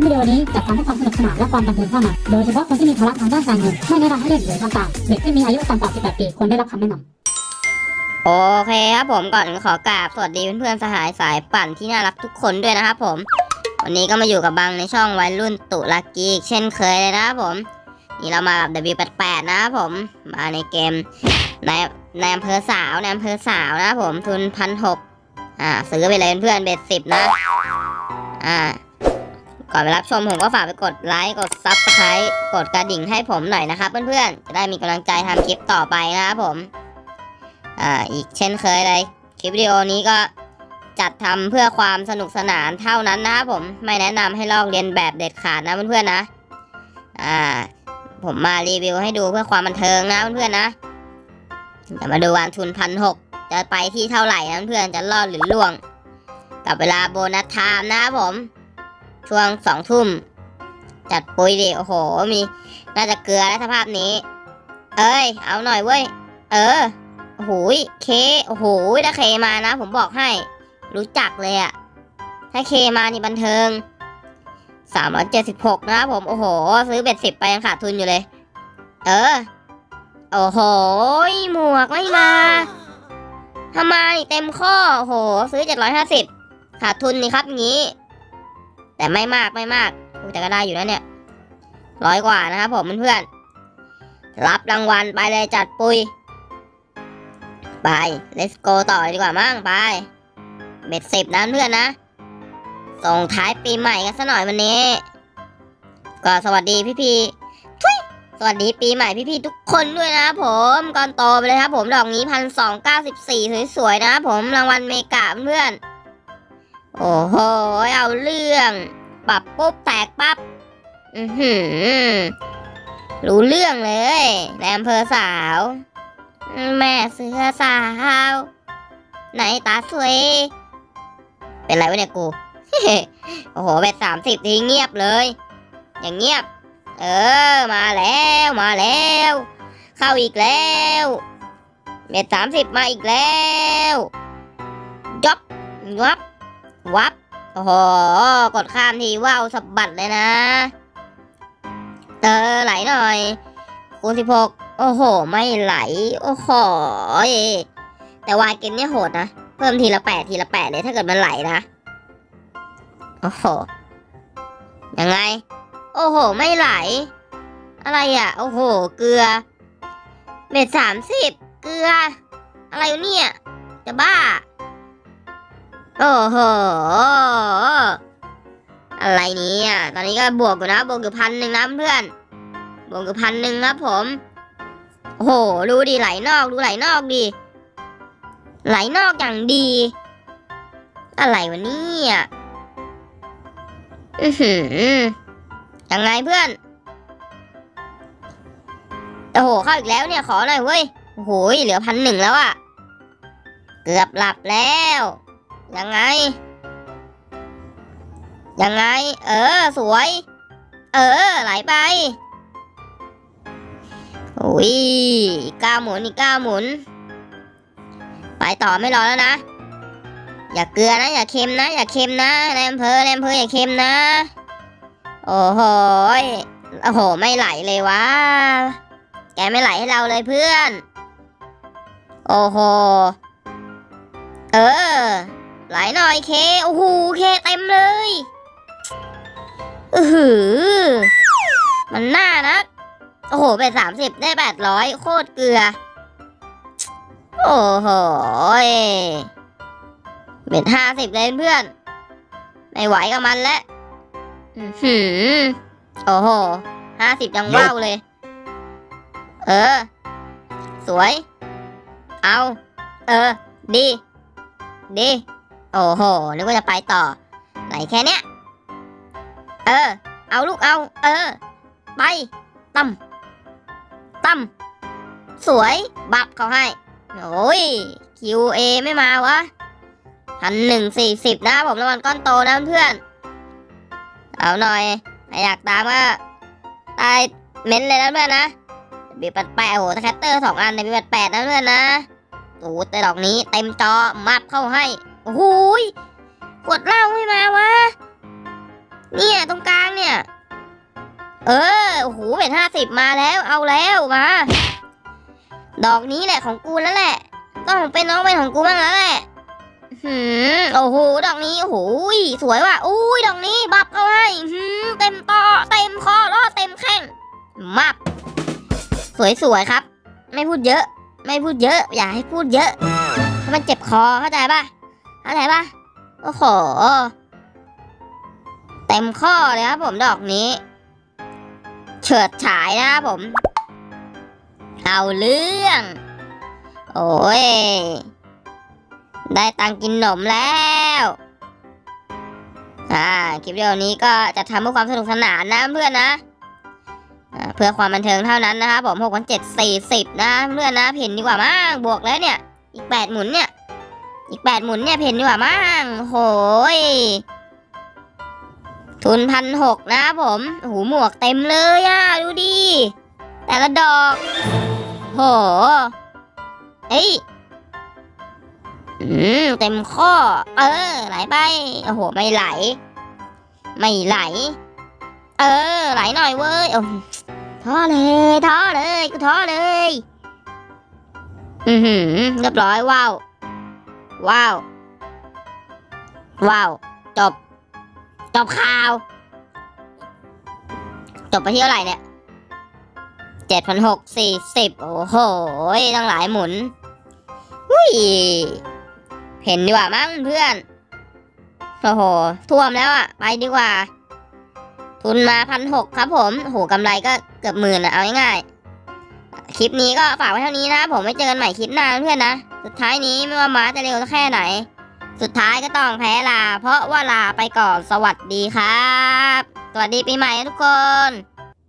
ลิปวิดีโอนี้จะทำให้ความสนุกสนานและความบันเทิงเท่านั้นโดยเฉพาะคนที่มีภาระทางด้านการเงินไม่แนะนำให้เล่นหรือทำตามเด็กที่มีอายุต่ำกว่า 18 ปีควรได้รับคำแนะนำโอเคครับผมก่อนขอกราบสวัสดีเพื่อนๆสหายสายปั่นที่น่ารักทุกคนด้วยนะครับผม วันนี้ก็มาอยู่กับบังในช่องวัยรุ่นตุลักกี้อีกเช่นเคยเลยนะครับผม นี่เรามากับ W88 นะครับผมมาในเกมในในอำเภอสาวในอำเภอสาวนะครับผมทุนพันหกอ่าซื้อไปเลยเพื่อนๆเบ็ดสิบนะ อ่า ก่อนไปรับชมผมก็ฝากไปกดไลค์กดซับสไครต์กดกระดิ่งให้ผมหน่อยนะครับ เพื่อนๆจะได้มีกำลังใจทำคลิปต่อไปนะครับผมอ่าอีกเช่นเคยเลย คลิปวิดีโอนี้ก็จัดทำเพื่อความสนุกสนานเท่านั้นนะครับผมไม่แนะนำให้ลอกเรียนแบบเด็ดขาดนะเพื่อนๆนะอ่าผมมารีวิวให้ดูเพื่อความบันเทิงนะเพื่อนๆนะจะมาดูวันทุนพันหกจะไปที่เท่าไหร่นะเพื่อนจะรอดหรือล่วง กับเวลาโบนัสไทม์นะครับผม ช่วงสองทุ่ม จัดปุยดิ โอ้โห มี น่าจะเกลือแล้วสภาพนี้ เอ้ย เอาหน่อยเว้ย เออโอ้โหยเค โอ้โห ถ้าเคมานะ ผมบอกให้ รู้จักเลยอะถ้าเคมานี่บันเทิงสามร้อยเจ็ดสิบหกนะครับผม โอ้โห ซื้อเบ็ดสิบไปยังขาดทุนอยู่เลย เออ โอ้โห หมวกไม่มาทำไมเต็มข้อ โอ้โห ซื้อเจ็ดร้อยห้าสิบขาดทุนนี่ครับอย่างนี้ แต่ไม่มากไม่มากแต่ก็ได้อยู่นะเนี่ยร้อยกว่านะครับผมเพื่อนๆรับรางวัลไปเลยจัดปุยไป let's go ต่อดีกว่ามั้งไปเบ็ดสิบนะเพื่อนนะ ส่งท้ายปีใหม่กันซะหน่อยวันนี้ ก็สวัสดีพี่พีทุยสวัสดีปีใหม่พี่พีทุกคนด้วยนะครับผมก่อนโตไปเลยครับผมดอกนี้พันสองเก้าสิบสี่สวยๆนะครับผมรางวัลเมกะเพื่อน โอ้โห เอาเรื่อง ปรับปุ๊บแตกปั๊บอือหือ รู้เรื่องเลยในอำเภอสาว แม่เสือสาว ไหนตาสวย เป็นไรวะเนี่ยกู โอ้โหเบ็ดสามสิบทีเงียบเลย อย่างเงียบ เออ มาแล้วมาแล้ว เข้าอีกแล้วเบ็ดสามสิบมาอีกแล้วยับวับ วับโอ้โหกดข้ามทีว้าวสะบัดเลยนะเออไหลหน่อยคูณสิบหกโอ้โห ไม่ไหล โอ้โหแต่วายเกมเนี่ยโหดนะ เพิ่มทีละแปดทีละแปดเลยถ้าเกิดมันไหลนะ โอ้โห ยังไง โอ้โห ไม่ไหล อะไรอะ โอ้โห เกลือ เม็ดสามสิบ เกลือ อะไรเนี่ย จะบ้า โอ้โห อะไรนี้อะ ตอนนี้ก็บวกอยู่นะ บวกอยู่พันหนึ่งนะเพื่อน บวกอยู่พันหนึ่งครับผม โอ้โห ดูดิไหลนอก ดูไหลนอกดิไหลนอกอย่างดี อะไรวะเนี่ยอือหือยังไงเพื่อน โอ้โห เข้าอีกแล้วเนี่ย ขอหน่อยเว้ย โอ้โห เหลือพันหนึ่งแล้วอะเกือบหลับแล้ว ยังไง ยังไง เออ สวย เออ ไหลไปโอ้ยก้าหมุนอีกก้าหมุน ไปต่อไม่รอแล้วนะ อย่าเกลือนะ อย่าเค็มนะ อย่าเค็มนะในอำเภอในอำเภออย่าเค็มนะ โอ้โหโอ้โห ไม่ไหลเลยวะ แกไม่ไหลให้เราเลยเพื่อน โอ้โห เออ ไหลหน่อยเค โอ้โห เคเต็มเลย อือหือ มันน่านะโอ้โห ไปสามสิบได้แปดร้อยโคตรเกลือ โอ้โหเบ็ดห้าสิบเลยเพื่อน ไม่ไหวกับมันแล้วอื้อหือโอ้โหห้าสิบยังว้าวเลย เออ สวย เอา เออ ดี ดี โอ้โห นึกว่าจะไปต่อ ไหนแค่เนี้ย เออ เอาลูกเอา เออ ไปตั้มตั้มสวย บับเขาให้ โอ้ย QA ไม่มาวะพันหนึ่งสี่สิบนะผมรางวัลก้อนโตนะเพื่อน เอาหน่อยอยากตามก็ใต้เม้นเลยนะเพื่อนนะบีปัดแปะโอ้โหแคตเตอร์สองอันในบีปัดแปดนะเพื่อนนะโอ้แต่ดอกนี้เต็มจอมับเข้าให้ โอ้โหยกดเหล่าไม่มาวะ เนี่ยตรงกลางเนี่ย เออโอ้โหเบ็ดห้าสิบมาแล้ว เอาแล้วมา ดอกนี้แหละของกูแล้วแหละ ต้องเป็นน้องเป็นของกูบ้างแล้วแหละหืมโอ้โห ดอกนี้โอ้โหยสวยว่ะ อุ้ย ดอกนี้ บับเอาให้หืมเต็มต่อเต็มคอรอเต็มแข้งมับ สวยๆครับ ไม่พูดเยอะ ไม่พูดเยอะ อย่าให้พูดเยอะ มันเจ็บคอเข้าใจป่ะ เข้าใจปะโอ้โห เต็มข้อเลยครับผมดอกนี้ เฉิดฉายนะครับผม เอาเรื่อง โอ้ย ได้ตังกินหนมแล้วอ่าคลิปวิดีโอนี้ก็จะทำเพื่อความสนุกสนานนะเพื่อนนะเพื่อความบันเทิงเท่านั้นนะครับผมหกพันเจ็ดสี่สิบนะเพื่อนนะเห็นดีกว่ามั้งบวกแล้วเนี่ย อีกแปดหมุนเนี่ย อีกแปดหมุนเนี่ยเพนดีกว่ามั้งโหยทุนพันหกนะผมโอ้โหมวกเต็มเลยอะ ดูดิ แต่ละดอก โห เอ้ย อืม เต็มข้อ เออ ไหลไป โอ้โห ไม่ไหล ไม่ไหล เออ ไหลหน่อยเว้ยท้อเลยท้อเลย กูท้อเลย อือหือเรียบร้อยว้าว ว้าว ว้าว จบ จบข่าว จบไปที่เท่าไหร่เนี่ยเจ็ดพันหกสี่สิบโอ้โหตั้งหลายหมุนอุ้ย เห็นดีกว่ามั้งเพื่อน โอ้โห ท่วมแล้วอะไปดีกว่า ทุนมาพันหกครับผมโอ้โหกำไรก็เกือบหมื่นอะเอาง่ายๆคลิปนี้ก็ฝากไว้เท่านี้นะ ผมไว้เจอกันใหม่คลิปหน้าเพื่อนนะ สุดท้ายนี้ไม่ว่าม้าจะเร็วแค่ไหน สุดท้ายก็ต้องแพ้ลา เพราะว่าลาไปก่อนสวัสดีครับ สวัสดีปีใหม่ทุกคน